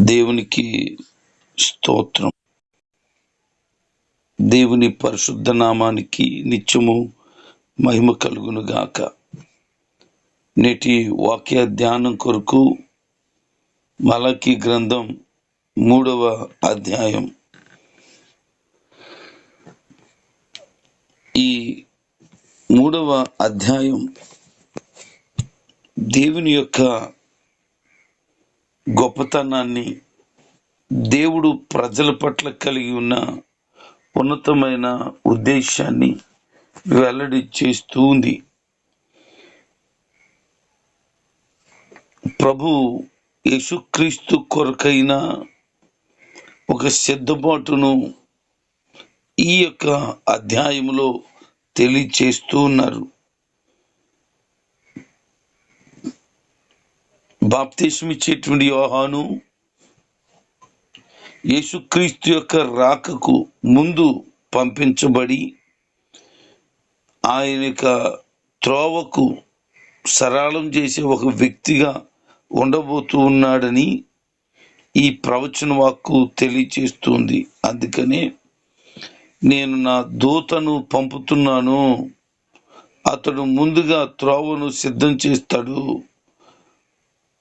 దేవునికి స్తోత్రం. దేవుని పరిశుద్ధ నామానికి నిత్యము మహిమ కలుగును గాక. నేటి వాక్య ధ్యానం కొరకు మలకి గ్రంథం మూడవ అధ్యాయం. ఈ మూడవ అధ్యాయం దేవుని యొక్క గొప్పతనాన్ని దేవుడు ప్రజల పట్ల కలిగి ఉన్న ఉన్నతమైన ఉద్దేశాన్ని వెల్లడి చేస్తూ ఉంది. ప్రభు యేసుక్రీస్తు కొరకైన ఒక సిద్ధపాటును ఈ యొక్క అధ్యాయంలో తెలియచేస్తూ ఉన్నారు. బాప్తీసం ఇచ్చేటువంటి యోహాను యేసుక్రీస్తు యొక్క రాకకు ముందు పంపించబడి ఆయన యొక్క త్రోవకు సరళం చేసే ఒక వ్యక్తిగా ఉండబోతూ ఉన్నాడని ఈ ప్రవచన వాక్కు తెలియచేస్తుంది. అందుకనే నేను నా దూతను పంపుతున్నాను. అతడు ముందుగా త్రోవను సిద్ధం చేస్తాడు.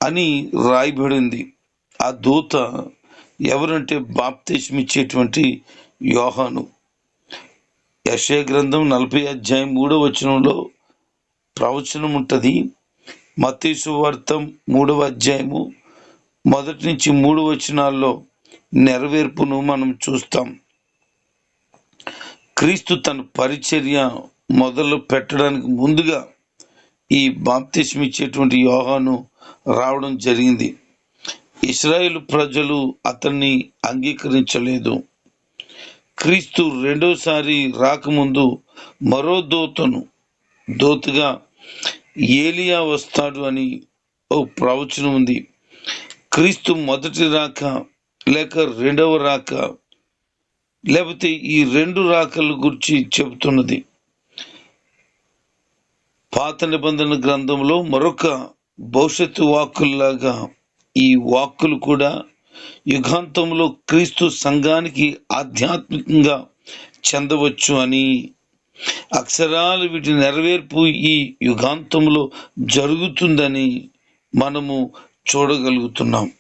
అని రాయబడింది ఆ దూత ఎవరంటే బాప్తీసం ఇచ్చేటువంటి యోహాను. యశయ గ్రంథం నలభై అధ్యాయం మూడో వచనంలో ప్రవచనం ఉంటుంది. మతీసు వార్తం మూడవ అధ్యాయము మొదటి నుంచి మూడు వచనాల్లో నెరవేర్పును మనం చూస్తాం. క్రీస్తు తన పరిచర్య మొదలు పెట్టడానికి ముందుగా ఈ బాప్తిసం ఇచ్చేటువంటి యోహాను రావడం జరిగింది. ఇస్రాయేల్ ప్రజలు అతన్ని అంగీకరించలేదు. క్రీస్తు రెండోసారి రాకముందు మరో దోతను దోతుగా ఏలియా వస్తాడు అని ఓ ప్రవచనం ఉంది. క్రీస్తు మొదటి రాక లేక రెండవ రాక లేకపోతే ఈ రెండు రాకల గురించి చెబుతున్నది. పాత నిబంధన గ్రంథంలో మరొక భవిష్యత్తు వాక్కుల్లాగా ఈ వాక్కులు కూడా యుగాంతంలో క్రీస్తు సంఘానికి ఆధ్యాత్మికంగా చెందవచ్చు అని అక్షరాలు వీటి నెరవేర్పు ఈ యుగాంతంలో జరుగుతుందని మనము చూడగలుగుతున్నాం.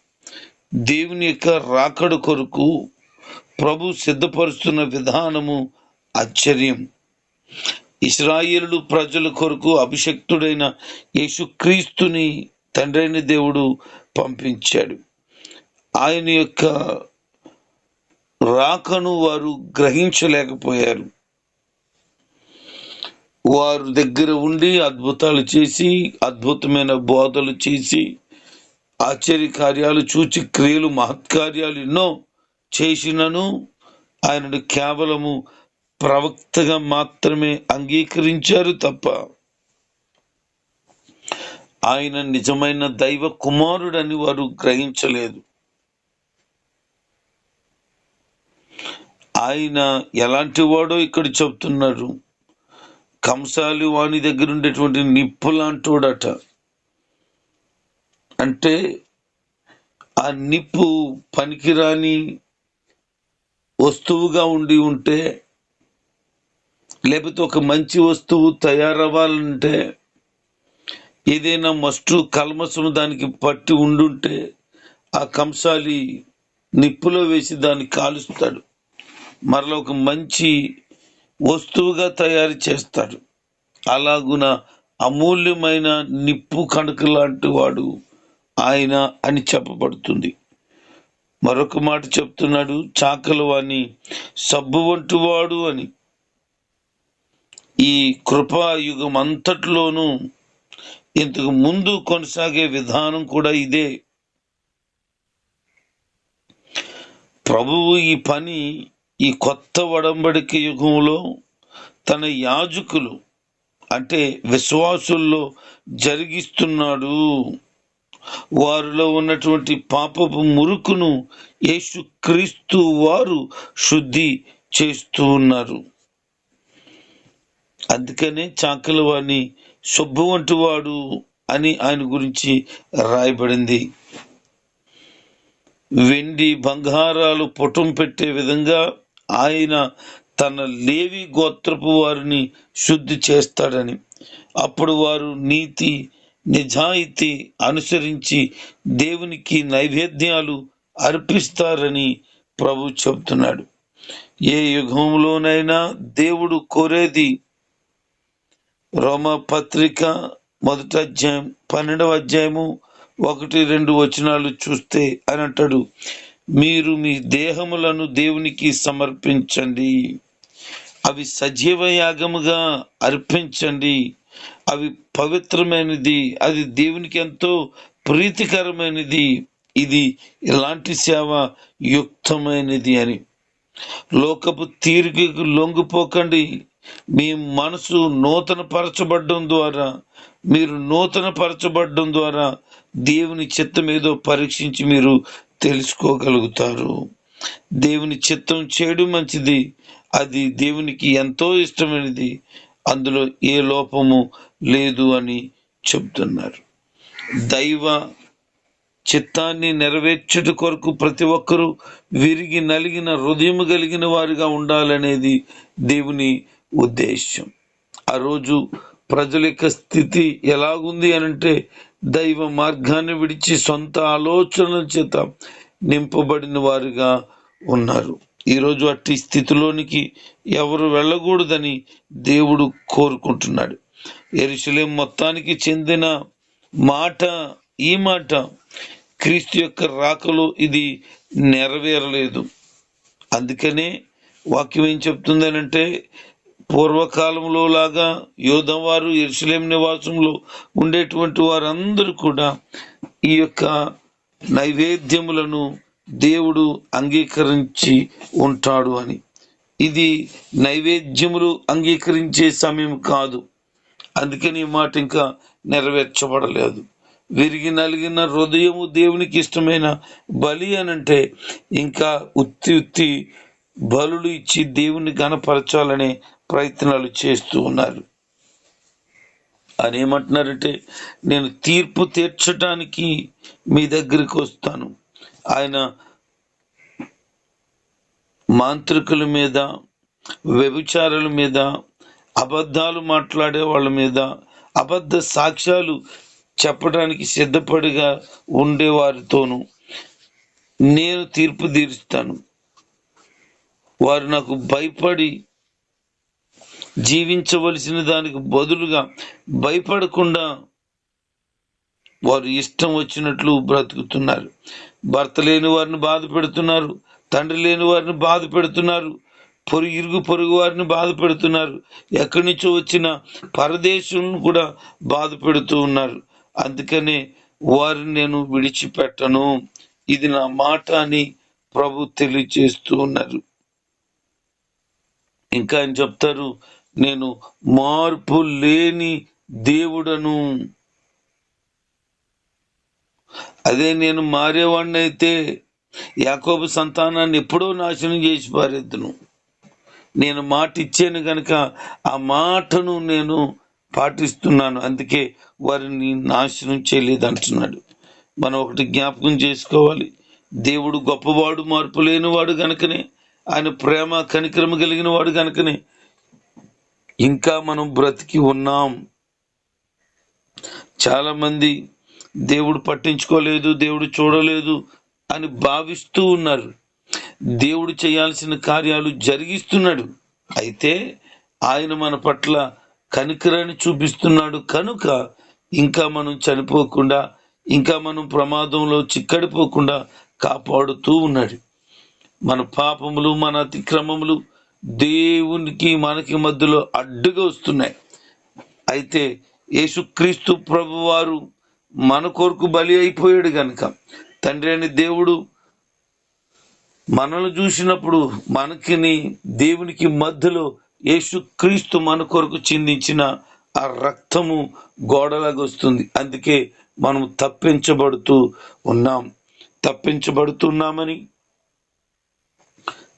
దేవుని యొక్క రాకడ కొరకు ప్రభు సిద్ధపరుస్తున్న విధానము ఆశ్చర్యం. ఇస్రాయేలు ప్రజల కొరకు అభిషక్తుడైన యేసుక్రీస్తుని తండ్రైన దేవుడు పంపించాడు. ఆయన యొక్క రాకను వారు గ్రహించలేకపోయారు. వారు దగ్గర ఉండి అద్భుతాలు చేసి అద్భుతమైన బోధలు చేసి ఆశ్చర్య కార్యాలు చూచి క్రియలు మహత్కార్యాలు ఎన్నో చేసినను ఆయనను కేవలము ప్రవక్తగా మాత్రమే అంగీకరించారు తప్ప ఆయన నిజమైన దైవ కుమారుడని వారు గ్రహించలేదు. ఆయన ఎలాంటి వాడో ఇక్కడ చెప్తున్నారు కంసాలి వాణి దగ్గర ఉండేటువంటి నిప్పు లాంటోడట అంటే ఆ నిప్పు పనికిరాని వస్తువుగా ఉండి ఉంటే లేకపోతే ఒక మంచి వస్తువు తయారవ్వాలంటే ఏదైనా మస్టు కల్మసము దానికి పట్టి ఉండుంటే ఆ కంసాలి నిప్పులో వేసి దాన్ని కాలుస్తాడు. మరలా ఒక మంచి వస్తువుగా తయారు చేస్తాడు. అలాగున అమూల్యమైన నిప్పు కణుక లాంటి వాడు ఆయన అని చెప్పబడుతుంది. మరొక మాట చెప్తున్నాడు చాకలు అని సబ్బు వంటి వాడు అని. ఈ కృపాయుగం అంతటిలోనూ ఇంతకు ముందు కొనసాగే విధానం కూడా ఇదే. ప్రభువు ఈ పని ఈ కొత్త వడంబడిక యుగంలో తన యాజకులు అంటే విశ్వాసుల్లో జరిగిస్తున్నాడు. వారిలో ఉన్నటువంటి పాపపు మురుకును యేసు క్రీస్తు వారు శుద్ధి చేస్తూ ఉన్నారు. అందుకనే చాకలి వాడిని సొబ్బు వాడు అని ఆయన గురించి రాయబడింది. వెండి బంగారాలు పుటం పెట్టే విధంగా ఆయన తన లేవి గోత్రపు వారిని శుద్ధి చేస్తాడని. అప్పుడు వారు నీతి నిజాయితీ అనుసరించి దేవునికి నైవేద్యాలు అర్పిస్తారని ప్రభు చెబుతున్నాడు. ఏ యుగంలోనైనా దేవుడు కోరేది రోమ పత్రిక మొదటి అధ్యాయం పన్నెండవ అధ్యాయము ఒకటి రెండు వచనాలు చూస్తే అని అంటాడు మీరు మీ దేహములను దేవునికి సమర్పించండి. అవి సజీవ యాగముగా అర్పించండి. అవి పవిత్రమైనది అది దేవునికి ఎంతో ప్రీతికరమైనది. ఇది ఇలాంటి సేవ యుక్తమైనది అని. లోకపు తీరికకు లొంగిపోకండి. మీ మనసు నూతన పరచబడ్డం ద్వారా మీరు నూతన పరచబడ్డం ద్వారా దేవుని చిత్తం ఏదో పరీక్షించి మీరు తెలుసుకోగలుగుతారు. దేవుని చిత్తం చేయడం మంచిది అది దేవునికి ఎంతో ఇష్టమైనది అందులో ఏ లోపము లేదు అని చెప్తున్నారు. దైవ చిత్తాన్ని నెరవేర్చుట కొరకు ప్రతి ఒక్కరూ విరిగి నలిగిన హృదయం కలిగిన వారిగా ఉండాలనేది దేవుని ఉద్దేశ్యం. ఆ రోజు ప్రజల యొక్క స్థితి ఎలాగుంది అనంటే దైవ మార్గాన్ని విడిచి సొంత ఆలోచనల చేత నింపబడిన వారుగా ఉన్నారు. ఈరోజు అట్టి స్థితిలోనికి ఎవరు వెళ్ళకూడదని దేవుడు కోరుకుంటున్నాడు. ఎరుసలేం మొత్తానికి చెందిన మాట ఈ మాట క్రీస్తు యొక్క రాకలో ఇది నెరవేరలేదు. అందుకనే వాక్యం ఏం చెప్తుందనంటే పూర్వకాలంలో లాగా యోధవారు ఎరుసలేం నివాసంలో ఉండేటువంటి వారందరూ కూడా ఈ యొక్క నైవేద్యములను దేవుడు అంగీకరించి ఉంటాడు అని. ఇది నైవేద్యములు అంగీకరించే సమయం కాదు. అందుకని ఈ మాట ఇంకా నెరవేర్చబడలేదు. విరిగి నలిగిన హృదయము దేవునికి ఇష్టమైన బలి అనంటే ఇంకా ఉత్తి ఉత్తి బలులు ఇచ్చి దేవుని గణపరచాలనే ప్రయత్నాలు చేస్తూ ఉన్నారు. ఆయన ఏమంటున్నారంటే నేను తీర్పు తీర్చడానికి మీ దగ్గరికి వస్తాను. ఆయన మాంత్రికుల మీద వ్యభిచారుల మీద అబద్ధాలు మాట్లాడే వాళ్ళ మీద అబద్ధ సాక్ష్యాలు చెప్పడానికి సిద్ధపడిగా ఉండేవారితోనూ నేను తీర్పు తీరుస్తాను. వారు నాకు భయపడి జీవించవలసిన దానికి బదులుగా భయపడకుండా వారు ఇష్టం వచ్చినట్లు బ్రతుకుతున్నారు. భర్త లేని వారిని బాధ పెడుతున్నారు. తండ్రి లేని వారిని బాధ పెడుతున్నారు. పొరుగు ఇరుగు పొరుగు వారిని బాధ పెడుతున్నారు. ఎక్కడి నుంచో వచ్చిన పరదేశులను కూడా బాధ పెడుతూ ఉన్నారు. అందుకనే వారిని నేను విడిచిపెట్టను. ఇది నా మాట అని ప్రభు తెలియజేస్తూ ఉన్నారు. ఇంకా ఆయన చెప్తారు? నేను మార్పు లేని దేవుడను. అదే నేను మారేవాడిని అయితే యాకోబు సంతానాన్ని ఎప్పుడో నాశనం చేసి పారేద్దును. నేను మాట ఇచ్చాను కనుక ఆ మాటను నేను పాటిస్తున్నాను. అందుకే వారిని నాశనం చేయలేదు అంటున్నాడు. మనం ఒకటి జ్ఞాపకం చేసుకోవాలి. దేవుడు గొప్పవాడు మార్పు లేనివాడు గనుకనే. ఆయన ప్రేమ కనిక్రమ కలిగిన వాడు గనుకనే. ఇంకా మనం బ్రతికి ఉన్నాం. చాలామంది దేవుడు పట్టించుకోలేదు దేవుడు చూడలేదు అని భావిస్తూ ఉన్నారు. దేవుడు చేయాల్సిన కార్యాలు జరిగిస్తున్నాడు. అయితే ఆయన మన పట్ల కనికరాన్ని చూపిస్తున్నాడు కనుక ఇంకా మనం చనిపోకుండా ఇంకా మనం ప్రమాదంలో చిక్కడిపోకుండా కాపాడుతూ ఉన్నాడు. మన పాపములు మన అతిక్రమములు దేవునికి మనకి మధ్యలో అడ్డుగా వస్తున్నాయి. అయితే యేసుక్రీస్తు ప్రభువారు మన కొరకు బలి అయిపోయాడు గనుక తండ్రి అని దేవుడు మనల్ని చూసినప్పుడు మనకిని దేవునికి మధ్యలో యేసుక్రీస్తు మన కొరకు చిందించిన ఆ రక్తము గోడలాగా వస్తుంది. అందుకే మనం తప్పించబడుతూ ఉన్నాం. తప్పించబడుతున్నామని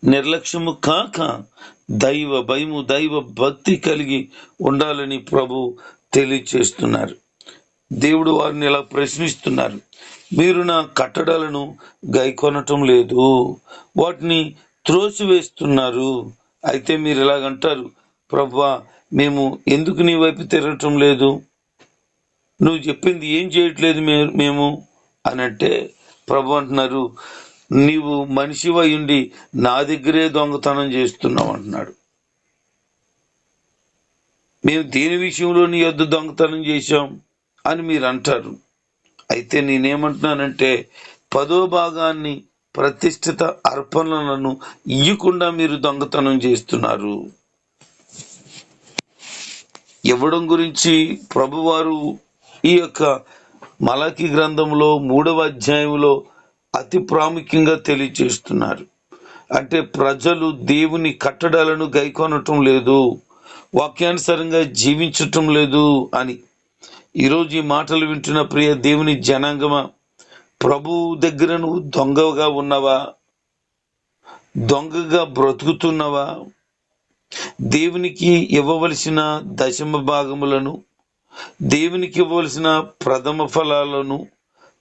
నిర్లక్ష్యము కాక దైవ భయము దైవ భక్తి కలిగి ఉండాలని ప్రభు తెలియచేస్తున్నారు. దేవుడు వారిని ఇలా ప్రశ్నిస్తున్నారు. మీరు నా కట్టడాలను గైకొనటం లేదు. వాటిని త్రోసివేస్తున్నారు. అయితే మీరు ఇలాగంటారు ప్రభా మేము ఎందుకు నీ వైపు తిరగటం లేదు? నువ్వు చెప్పింది ఏం చేయట్లేదు మేము? అని అంటే ప్రభు అంటున్నారు నీవు మనిషివయుండి నా దగ్గరే దొంగతనం చేస్తున్నావు అంటున్నాడు. మేము దేని విషయంలో నీ యొద్ దొంగతనం చేశాం అని మీరు అంటారు అయితే నేనేమంటున్నానంటే పదో భాగాన్ని ప్రతిష్ఠిత అర్పణలను ఇయ్యకుండా మీరు దొంగతనం చేస్తున్నారు. ఇవ్వడం గురించి ప్రభువారు ఈ యొక్క మలకి గ్రంథంలో మూడవ అధ్యాయంలో అతి ప్రాముఖ్యంగా తెలియచేస్తున్నారు అంటే ప్రజలు దేవుని కట్టడాలను గైకొనటం లేదు వాక్యానుసారంగా జీవించటం లేదు అని. ఈరోజు ఈ మాటలు వింటున్న ప్రియ దేవుని జనాంగమా ప్రభు దగ్గర నువ్వు దొంగగా ఉన్నవా? దొంగగా బ్రతుకుతున్నవా? దేవునికి ఇవ్వవలసిన దశమ భాగములను దేవునికి ఇవ్వవలసిన ప్రథమ ఫలాలను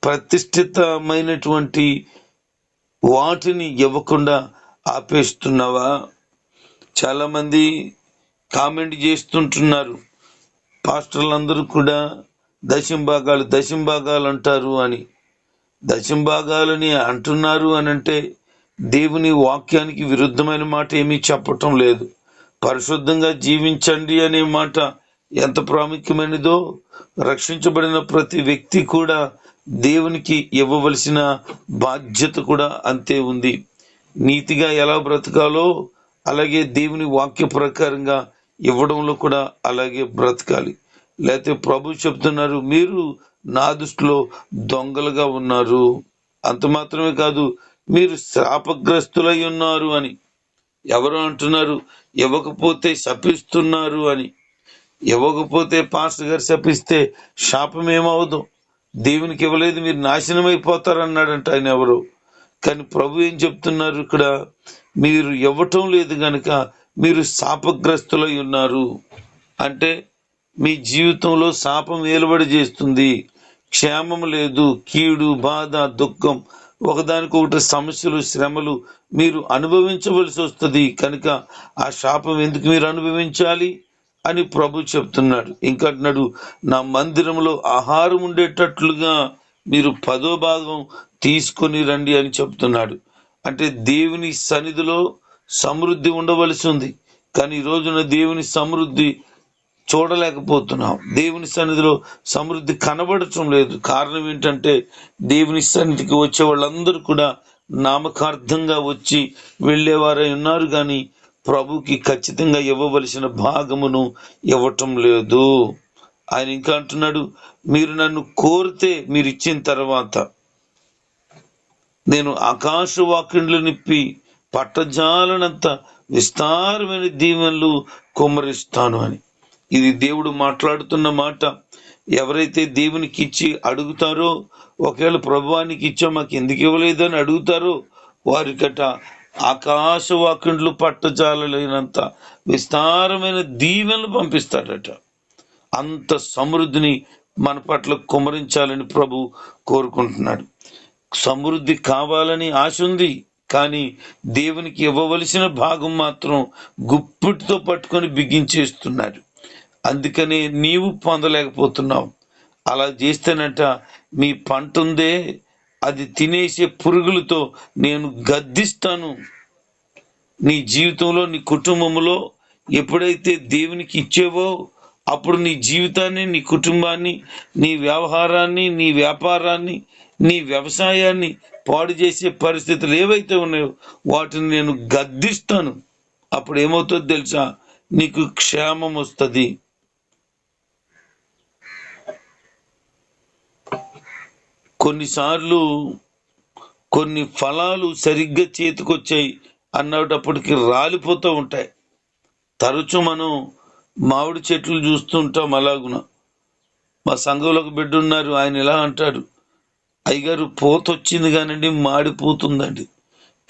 ప్రతిష్ఠితమైనటువంటి వాటిని ఇవ్వకుండా ఆపేస్తున్నావా? చాలామంది కామెంట్ చేస్తుంటున్నారు. పాస్టర్లందరూ కూడా దశంభాగాలు దశంభాగాలు అంటారు అని. దశంభాగాలని అంటున్నారు అని అంటే దేవుని వాక్యానికి విరుద్ధమైన మాట ఏమీ చెప్పటం లేదు. పరిశుద్ధంగా జీవించండి అనే మాట ఎంత ప్రాముఖ్యమైనదో రక్షించబడిన ప్రతి వ్యక్తి కూడా దేవునికి ఇవ్వవలసిన బాధ్యత కూడా అంతే ఉంది. నీతిగా ఎలా బ్రతకాలో అలాగే దేవుని వాక్య ప్రకారంగా ఇవ్వడంలో కూడా అలాగే బ్రతకాలి. లేకపోతే ప్రభు చెప్తున్నారు మీరు నా దృష్టిలో దొంగలుగా ఉన్నారు. అంత మాత్రమే కాదు మీరు శాపగ్రస్తులై ఉన్నారు అని. ఎవరు అంటున్నారు? ఇవ్వకపోతే శపిస్తున్నారు అని. ఇవ్వకపోతే పాస్టర్ గారు శపిస్తే శాపం ఏమవదు దేవునికి ఇవ్వలేదు మీరు నాశనం అయిపోతారన్నాడంట ఆయన ఎవరు. కానీ ప్రభు ఏం చెప్తున్నారు ఇక్కడ? మీరు ఇవ్వటం లేదు గనక మీరు శాపగ్రస్తులై ఉన్నారు. అంటే మీ జీవితంలో శాపం ఏలుబడి చేస్తుంది. క్షేమం లేదు కీడు బాధ దుఃఖం ఒకదానికొకటి సమస్యలు శ్రమలు మీరు అనుభవించవలసి వస్తుంది. కనుక ఆ శాపం ఎందుకు మీరు అనుభవించాలి? అని ప్రభు చెప్తున్నాడు. ఇంకంటున్నాడు నా మందిరంలో ఆహారం ఉండేటట్లుగా మీరు పదో భాగం తీసుకొని రండి అని చెప్తున్నాడు. అంటే దేవుని సన్నిధిలో సమృద్ధి ఉండవలసి ఉంది. కానీ ఈ రోజున దేవుని సమృద్ధి చూడలేకపోతున్నాం. దేవుని సన్నిధిలో సమృద్ధి కనబడటం లేదు. కారణం ఏంటంటే దేవుని సన్నిధికి వచ్చే వాళ్ళందరూ కూడా నామకార్థంగా వచ్చి వెళ్ళేవారై ఉన్నారు. కానీ ప్రభుకి ఖచ్చితంగా ఇవ్వవలసిన భాగమును ఇవ్వటం లేదు. ఆయన ఇంకా అంటున్నాడు మీరు నన్ను కోరితే మీరు ఇచ్చిన తర్వాత నేను ఆకాశ వాక్యంలో నిప్పి పట్టజాలనంత విస్తారమైన దీవెనలు కుమ్మరిస్తాను అని. ఇది దేవుడు మాట్లాడుతున్న మాట. ఎవరైతే దేవునికి ఇచ్చి అడుగుతారో ఒకవేళ ప్రభువానికి ఇచ్చా మాకు ఎందుకు ఇవ్వలేదు అని అడుగుతారో వారికట ఆకాశ వాక్యంలో పట్టజాలలేనంత విస్తారమైన దీవెనలు పంపిస్తాడట. అంత సమృద్ధిని మన పట్ల కుమరించాలని ప్రభు కోరుకుంటున్నాడు. సమృద్ధి కావాలని ఆశ ఉంది కానీ దేవునికి ఇవ్వవలసిన భాగం మాత్రం గుప్పిటితో పట్టుకొని బిగించేస్తున్నాడు. అందుకనే నీవు పొందలేకపోతున్నావు. అలా చేస్తేనట మీ పంట ఉందే అది తినేసే పురుగులతో నేను గద్దిస్తాను. నీ జీవితంలో నీ కుటుంబంలో ఎప్పుడైతే దేవునికి ఇచ్చేవో అప్పుడు నీ జీవితాన్ని నీ కుటుంబాన్ని నీ వ్యవహారాన్ని నీ వ్యాపారాన్ని నీ వ్యవసాయాన్ని పాడు చేసే పరిస్థితులు ఏవైతే ఉన్నాయో వాటిని నేను గద్దిస్తాను. అప్పుడు ఏమవుతుందో తెలుసా? నీకు క్షేమం వస్తుంది. కొన్నిసార్లు కొన్ని ఫలాలు సరిగ్గా చేతికొచ్చాయి అన్నటప్పటికి రాలిపోతూ ఉంటాయి. తరచు మనం మామిడి చెట్లు చూస్తుంటాం అలాగున. మా సంఘంలో ఒక బిడ్డ ఉన్నారు ఆయన ఇలా అంటాడు అయ్యగారు పూత వచ్చింది కానండి మాడిపోతుందండి.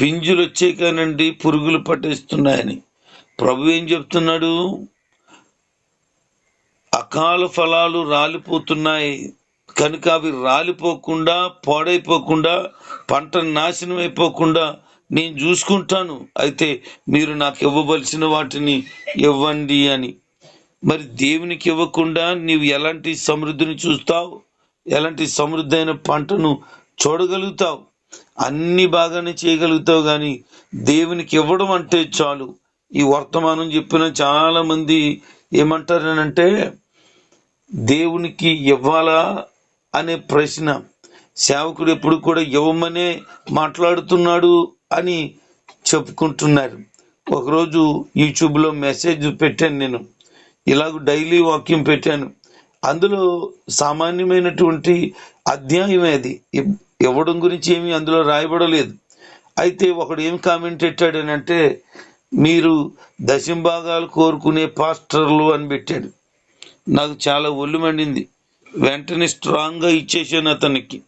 పింజులు వచ్చాయి కానండి పురుగులు పట్టేస్తున్నాయని. ప్రభు ఏం చెప్తున్నాడు? అకాల ఫలాలు రాలిపోతున్నాయి. కనుక అవి రాలిపోకుండా పాడైపోకుండా పంట నాశనం అయిపోకుండా నేను చూసుకుంటాను. అయితే మీరు నాకు ఇవ్వవలసిన వాటిని ఇవ్వండి అని. మరి దేవునికి ఇవ్వకుండా నీవు ఎలాంటి సమృద్ధిని చూస్తావు? ఎలాంటి సమృద్ధి అయిన పంటను చూడగలుగుతావు? అన్ని బాగానే చేయగలుగుతావు కానీ దేవునికి ఇవ్వడం అంటే చాలు. ఈ వర్తమానం చెప్పిన చాలా మంది ఏమంటారనంటే దేవునికి ఇవ్వాలా? అనే ప్రశ్న. సేవకుడు ఎప్పుడు కూడా ఇవ్వమనే మాట్లాడుతున్నాడు అని చెప్పుకుంటున్నారు. ఒకరోజు యూట్యూబ్లో మెసేజ్ పెట్టాను నేను. ఇలాగ డైలీ వాక్యం పెట్టాను. అందులో సామాన్యమైనటువంటి అధ్యాయమే అది. ఇవ్వడం గురించి ఏమీ అందులో రాయబడలేదు. అయితే ఒకడు ఏం కామెంట్ పెట్టాడనంటే మీరు దశంభాగాలు కోరుకునే పాస్టర్లు అని పెట్టాడు. నాకు చాలా ఒళ్ళు మండింది. వెంటనే స్ట్రాంగ్గా ఇచ్చేసాను అతనికి.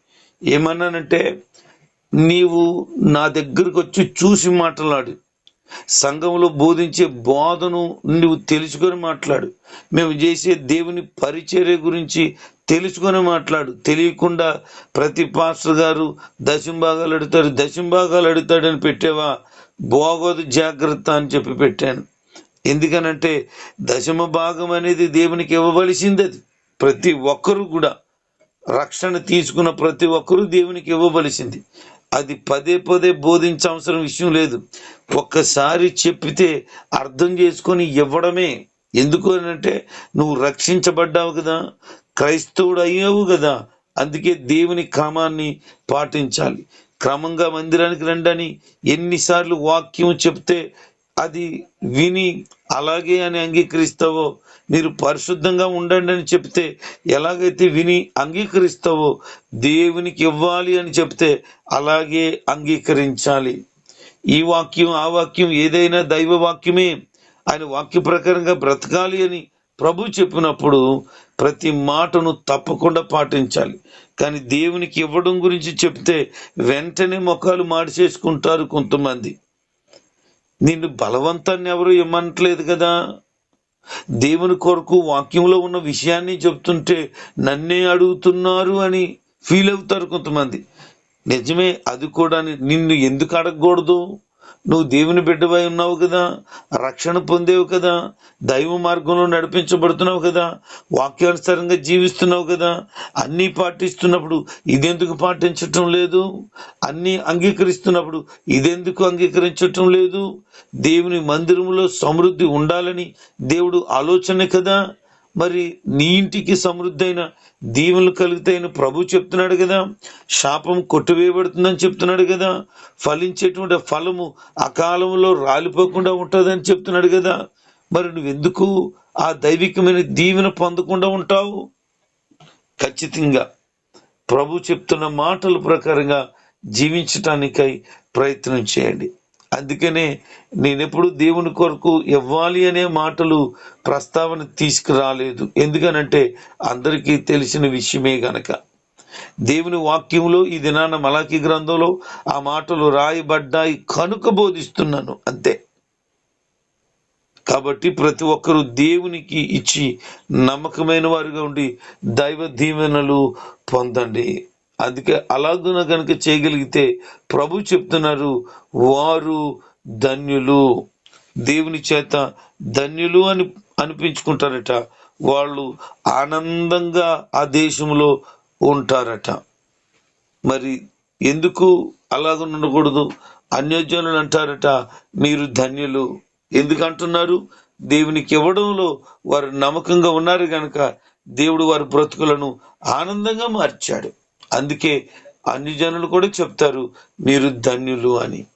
ఏమన్నానంటే నీవు నా దగ్గరకు వచ్చి చూసి మాట్లాడు. సంఘంలో బోధించే బోధను నువ్వు తెలుసుకొని మాట్లాడు. మేము చేసే దేవుని పరిచర్య గురించి తెలుసుకొని మాట్లాడు. తెలియకుండా ప్రతి పాస్టర్ గారు దశంభాగాలు అడుగుతాడు దశంభాగాలు అడుగుతాడని పెట్టావా? బాగోదు జాగ్రత్త అని చెప్పి పెట్టాను. ఎందుకనంటే దశమ భాగం అనేది దేవునికి ఇవ్వవలసింది అది ప్రతి ఒక్కరూ కూడా రక్షణ తీసుకున్న ప్రతి ఒక్కరూ దేవునికి ఇవ్వవలసింది. అది పదే పదే బోధించవసరం విషయం లేదు. ఒక్కసారి చెప్పితే అర్థం చేసుకొని ఇవ్వడమే. ఎందుకు అని అంటే నువ్వు రక్షించబడ్డావు కదా క్రైస్తవుడు అయ్యావు కదా అందుకే దేవుని క్రమాన్ని పాటించాలి. క్రమంగా మందిరానికి రండని ఎన్నిసార్లు వాక్యం చెప్తే అది విని అలాగే అని అంగీకరిస్తావో మీరు పరిశుద్ధంగా ఉండండి అని చెప్తే ఎలాగైతే విని అంగీకరిస్తావో దేవునికి ఇవ్వాలి అని చెప్తే అలాగే అంగీకరించాలి. ఈ వాక్యం ఆ వాక్యం ఏదైనా దైవ వాక్యమే. ఆయన వాక్య ప్రకారంగా బ్రతకాలి అని ప్రభు చెప్పినప్పుడు ప్రతి మాటను తప్పకుండా పాటించాలి. కానీ దేవునికి ఇవ్వడం గురించి చెప్తే వెంటనే మొఖాలు మాడిచేసుకుంటారు కొంతమంది. నిన్ను బలవంతాన్ని ఎవరు ఇమ్మనట్లేదు కదా? దేవుని కొరకు వాక్యంలో ఉన్న విషయాన్ని చెప్తుంటే నన్నే అడుగుతున్నారు అని ఫీల్ అవుతారు కొంతమంది. నిజమే అది కూడా నిన్ను ఎందుకు అడగకూడదు? నువ్వు దేవుని బిడ్డవై ఉన్నావు కదా రక్షణ పొందేవు కదా దైవ మార్గంలో నడిపించబడుతున్నావు కదా వాక్యానుసారంగా జీవిస్తున్నావు కదా అన్నీ పాటిస్తున్నప్పుడు ఇదెందుకు పాటించటం లేదు? అన్నీ అంగీకరిస్తున్నప్పుడు ఇదెందుకు అంగీకరించటం లేదు? దేవుని మందిరంలో సమృద్ధి ఉండాలని దేవుడు ఆలోచన కదా? మరి నీ ఇంటికి సమృద్ధి అయిన దీవెనలు కలుగుతాయని ప్రభు చెప్తున్నాడు కదా. శాపం కొట్టివేయబడుతుందని చెప్తున్నాడు కదా. ఫలించేటువంటి ఫలము అకాలంలో రాలిపోకుండా ఉంటుందని చెప్తున్నాడు కదా. మరి నువ్వెందుకు ఆ దైవికమైన దీవెన పొందకుండా ఉంటావు? ఖచ్చితంగా ప్రభు చెప్తున్న మాటల ప్రకారంగా జీవించటానికై ప్రయత్నం చేయండి. అందుకనే నేనెప్పుడు దేవుని కొరకు ఇవ్వాలి అనే మాటలు ప్రస్తావన తీసుకురాలేదు. ఎందుకనంటే అందరికీ తెలిసిన విషయమే గనక. దేవుని వాక్యంలో ఈ దినాన మలాకి గ్రంథంలో ఆ మాటలు రాయబడ్డాయి కనుక బోధిస్తున్నాను అంతే. కాబట్టి ప్రతి ఒక్కరూ దేవునికి ఇచ్చి నమ్మకమైన వారుగా ఉండి దైవ దీవెనలు పొందండి. అందుకే అలాగున కనుక చేయగలిగితే ప్రభు చెప్తున్నారు వారు ధన్యులు. దేవుని చేత ధన్యులు అని అనిపించుకుంటారట. వాళ్ళు ఆనందంగా ఆ దేశంలో ఉంటారట. మరి ఎందుకు అలాగ ఉండకూడదు? అన్యజనులు అంటారట మీరు ధన్యులు. ఎందుకంటున్నారు? దేవునికి ఇవ్వడంలో వారు నమ్మకంగా ఉన్నారు గనక దేవుడు వారి బ్రతుకులను ఆనందంగా మార్చాడు. అందుకే అన్ని జనులు కూడా చెప్తారు మీరు ధన్యులు అని.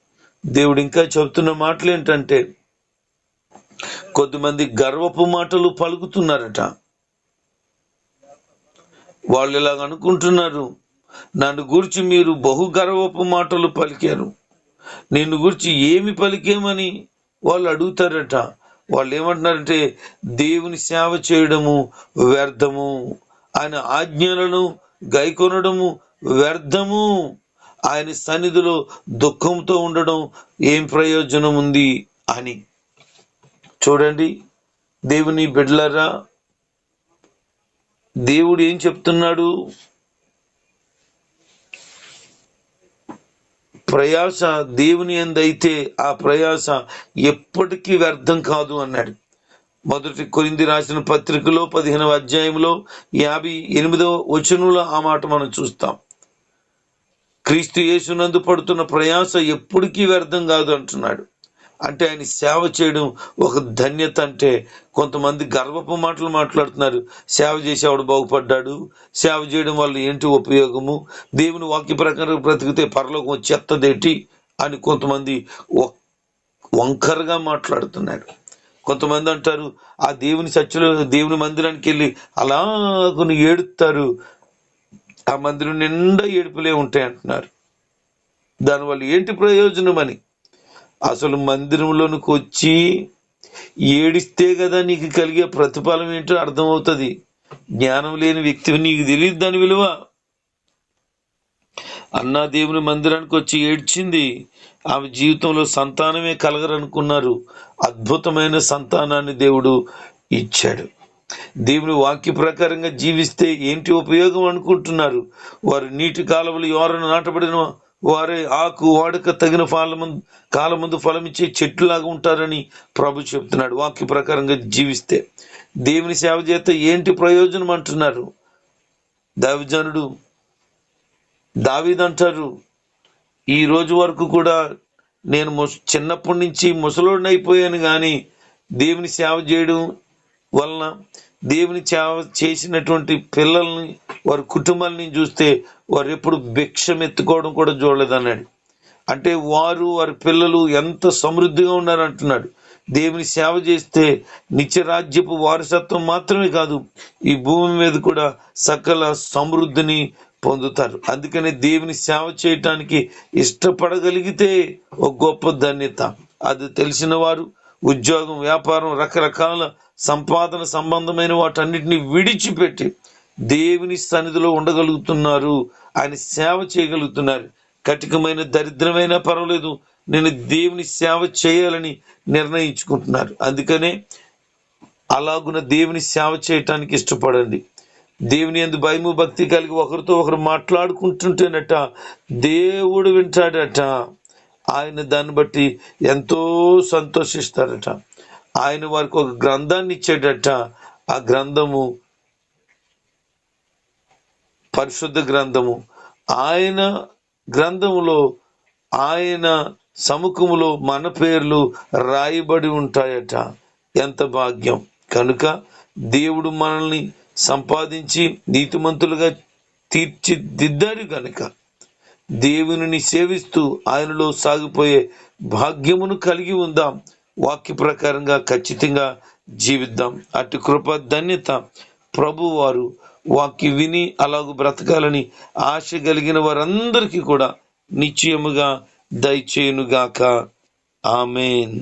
దేవుడు ఇంకా చెప్తున్న మాటలు ఏంటంటే కొద్దిమంది గర్వపు మాటలు పలుకుతున్నారట. వాళ్ళు ఇలాగ అనుకుంటున్నారు నన్ను గురించి మీరు బహు గర్వపు మాటలు పలికారు. నిన్ను గురించి ఏమి పలికేమని వాళ్ళు అడుగుతారట. వాళ్ళు ఏమంటున్నారంటే దేవుని సేవ చేయడము వ్యర్థము ఆయన ఆజ్ఞలను గైకొనడము వ్యర్థము. ఆయన సన్నిధిలో దుఃఖంతో ఉండడం ఏం ప్రయోజనం ఉంది అని. చూడండి దేవుని బిడ్లరా దేవుడు ఏం చెప్తున్నాడు? ప్రయాస దేవుని ఎందైతే ఆ ప్రయాస ఎప్పటికీ వ్యర్థం కాదు అన్నాడు. మొదటి కొరింది రాసిన పత్రికలో పదిహేనవ అధ్యాయంలో యాభై ఎనిమిదవ వచనంలో ఆ మాట మనం చూస్తాం. క్రీస్తు యేసునందు పడుతున్న ప్రయాస ఎప్పటికీ వ్యర్థం కాదు అంటున్నాడు. అంటే ఆయన సేవ చేయడం ఒక ధన్యత అంటే కొంతమంది గర్వపు మాటలు మాట్లాడుతున్నారు. సేవ చేసేవాడు బాగుపడ్డాడు. సేవ చేయడం వల్ల ఏంటి ఉపయోగము? దేవుని వాక్య ప్రకారం బ్రతికితే పరలోకం చెత్తదేటి అని కొంతమంది వంకరగా మాట్లాడుతున్నాడు కొంతమంది అంటారు ఆ దేవుని సత్యలో దేవుని మందిరానికి వెళ్ళి అలాగని ఏడుస్తారు ఆ మందిరం నిండా ఏడుపులే ఉంటాయి అంటున్నారు. దానివల్ల ఏంటి ప్రయోజనం అని? అసలు మందిరంలోనికి వచ్చి ఏడిస్తే కదా నీకు కలిగే ప్రతిఫలం ఏంటో అర్థమవుతుంది. జ్ఞానం లేని వ్యక్తివి నీకు తెలియదు దాని విలువ. అన్నా దేవుని మందిరానికి వచ్చి ఏడ్చింది ఆమె జీవితంలో సంతానమే కలగరనుకున్నారు. అద్భుతమైన సంతానాన్ని దేవుడు ఇచ్చాడు. దేవుని వాక్య ప్రకారంగా జీవిస్తే ఏంటి ఉపయోగం అనుకుంటున్నారు? వారు నీటి కాలువలు ఎవరైనా నాటబడిన వారే ఆకు వాడక తగిన ఫలము కాలం ఫలమిచ్చే చెట్టులాగా ఉంటారని ప్రభు చెప్తున్నాడు. వాక్య ప్రకారంగా జీవిస్తే దేవుని సేవ చేస్తే ఏంటి ప్రయోజనం అంటున్నారు? దావిజనుడు దావీదంటారు ఈ రోజు వరకు కూడా నేను చిన్నప్పటి నుంచి ముసలోడిని అయిపోయాను కానీ దేవుని సేవ చేయడం వలన దేవుని సేవ చేసినటువంటి పిల్లల్ని వారి కుటుంబాలని చూస్తే వారు ఎప్పుడు భిక్షం ఎత్తుకోవడం కూడా చూడలేదన్నాడు. అంటే వారు వారి పిల్లలు ఎంత సమృద్ధిగా ఉన్నారంటున్నాడు దేవుని సేవ చేస్తే నిత్యరాజ్యపు వారసత్వం మాత్రమే కాదు ఈ భూమి మీద కూడా సకల సమృద్ధిని పొందుతారు. అందుకనే దేవుని సేవ చేయటానికి ఇష్టపడగలిగితే ఒక గొప్ప ధన్యత. అది తెలిసిన వారు ఉద్యోగం వ్యాపారం రకరకాల సంపాదన సంబంధమైన వాటన్నిటిని విడిచిపెట్టి దేవుని సన్నిధిలో ఉండగలుగుతున్నారు. ఆయన సేవ చేయగలుగుతున్నారు. కటికమైన దరిద్రమైన పర్వాలేదు. నేను దేవుని సేవ చేయాలని నిర్ణయించుకుంటున్నారు. అందుకనే అలాగున దేవుని సేవ చేయటానికి ఇష్టపడండి. దేవుని ఎందు భయము భక్తి కలిగి ఒకరితో ఒకరు మాట్లాడుకుంటుంటేనట దేవుడు వింటాడట. ఆయన దాన్ని బట్టి ఎంతో సంతోషిస్తాడట ఆయన వారికి ఒక గ్రంథాన్ని ఇచ్చాడట. ఆ గ్రంథము పరిశుద్ధ గ్రంథము. ఆయన గ్రంథములో ఆయన సముఖములో మన పేర్లు రాయబడి ఉంటాయట. ఎంత భాగ్యం. కనుక దేవుడు మనల్ని సంపాదించి నీతిమంతులుగా తీర్చిదిద్దాడు కనుక దేవునిని సేవిస్తూ ఆయనలో సాగిపోయే భాగ్యమును కలిగి ఉందాం. వాక్య ప్రకారంగా ఖచ్చితంగా జీవిద్దాం. అటు కృప ధన్యత. ప్రభు వారు వాక్య విని అలాగూ బ్రతకాలని ఆశ కలిగిన వారందరికీ కూడా నిశ్చయముగా దయచేయునుగాక. ఆమెన్.